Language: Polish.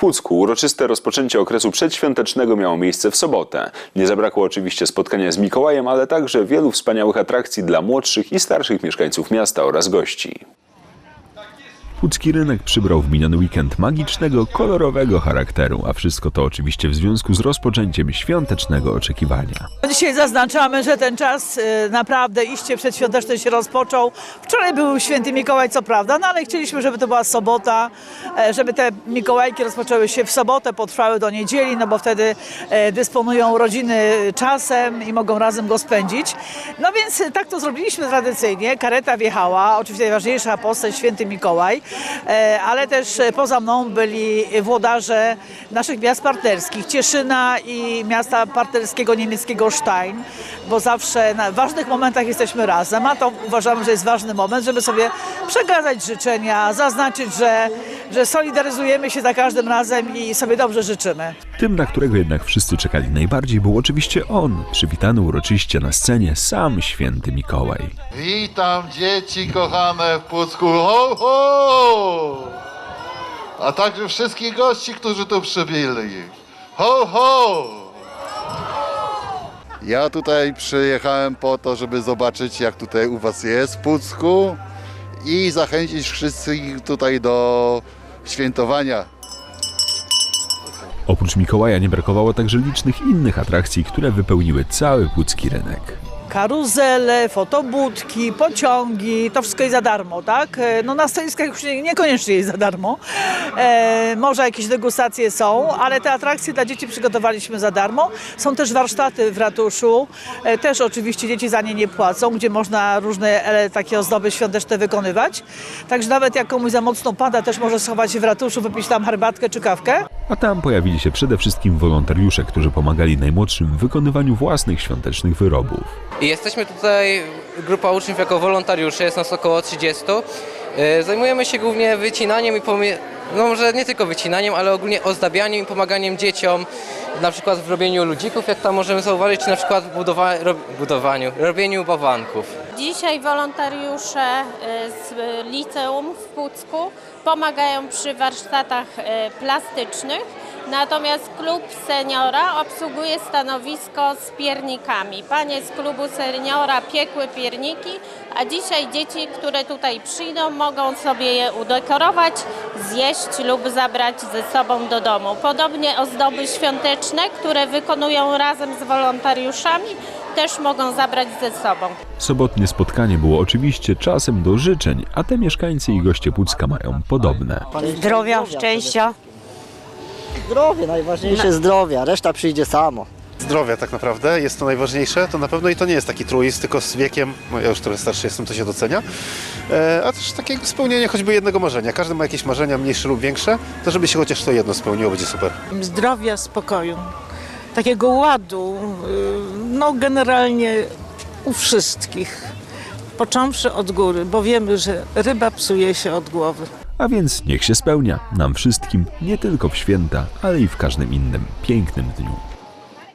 Pucku uroczyste rozpoczęcie okresu przedświątecznego miało miejsce w sobotę. Nie zabrakło oczywiście spotkania z Mikołajem, ale także wielu wspaniałych atrakcji dla młodszych i starszych mieszkańców miasta oraz gości. Pucki rynek przybrał w miniony weekend magicznego, kolorowego charakteru, a wszystko to oczywiście w związku z rozpoczęciem świątecznego oczekiwania. Dzisiaj zaznaczamy, że ten czas y, naprawdę iście przedświąteczny się rozpoczął. Wczoraj był święty Mikołaj, co prawda, no ale chcieliśmy, żeby to była sobota, e, żeby te Mikołajki rozpoczęły się w sobotę, potrwały do niedzieli, no bo wtedy e, dysponują rodziny czasem i mogą razem go spędzić. No więc e, tak to zrobiliśmy tradycyjnie. Kareta wjechała, oczywiście najważniejsza postać święty Mikołaj, ale też poza mną byli włodarze naszych miast partnerskich, Cieszyna i miasta partnerskiego niemieckiego Stein, bo zawsze na ważnych momentach jesteśmy razem, a to uważamy, że jest ważny moment, żeby sobie przekazać życzenia, zaznaczyć, że, że solidaryzujemy się za każdym razem i sobie dobrze życzymy. Tym, na którego jednak wszyscy czekali najbardziej, był oczywiście on, przywitany uroczyście na scenie sam święty Mikołaj. Witam dzieci kochane w Pucku. Ho, ho! A także wszystkich gości, którzy tu przybyli. Ho, ho! Ja tutaj przyjechałem po to, żeby zobaczyć, jak tutaj u Was jest w Pucku i zachęcić wszystkich tutaj do świętowania. Oprócz Mikołaja nie brakowało także licznych innych atrakcji, które wypełniły cały pucki rynek. Karuzele, fotobudki, pociągi, to wszystko jest za darmo, tak? E, No na stoiskach już nie- niekoniecznie jest za darmo. E, może jakieś degustacje są, ale te atrakcje dla dzieci przygotowaliśmy za darmo. Są też warsztaty w ratuszu, e, też oczywiście dzieci za nie nie płacą, gdzie można różne takie ozdoby świąteczne wykonywać. Także nawet jak komuś za mocno pada, też może schować się w ratuszu, wypić tam herbatkę czy kawkę. A tam pojawili się przede wszystkim wolontariusze, którzy pomagali najmłodszym w wykonywaniu własnych świątecznych wyrobów. Jesteśmy tutaj, grupa uczniów jako wolontariusze, jest nas około 30. E, Zajmujemy się głównie wycinaniem i pomie- no może nie tylko wycinaniem, ale ogólnie ozdabianiem i pomaganiem dzieciom, na przykład w robieniu ludzików, jak tam możemy zauważyć, czy na przykład w budowa- ro- budowaniu, robieniu bałwanków. Dzisiaj wolontariusze y, z liceum w Pucku pomagają przy warsztatach y, plastycznych, natomiast klub seniora obsługuje stanowisko z piernikami. Panie z klubu seniora piekły pierniki, a dzisiaj dzieci, które tutaj przyjdą, mogą sobie je udekorować, zjeść lub zabrać ze sobą do domu. Podobnie ozdoby świąteczne, które wykonują razem z wolontariuszami, też mogą zabrać ze sobą. Sobotnie spotkanie było oczywiście czasem do życzeń, a te mieszkańcy i goście Pucka mają podobne. Zdrowia, szczęścia. Zdrowie, najważniejsze zdrowie, a reszta przyjdzie samo. zdrowia tak naprawdę, jest to najważniejsze, to na pewno i to nie jest taki truizm, tylko z wiekiem, no ja już trochę starszy jestem, to się docenia, e, a też takie spełnienie choćby jednego marzenia. Każdy ma jakieś marzenia, mniejsze lub większe, to żeby się chociaż to jedno spełniło, będzie super. zdrowia, spokoju, takiego ładu, y, no generalnie u wszystkich. Począwszy od góry, bo wiemy, że ryba psuje się od głowy. A więc niech się spełnia nam wszystkim, nie tylko w święta, ale i w każdym innym pięknym dniu.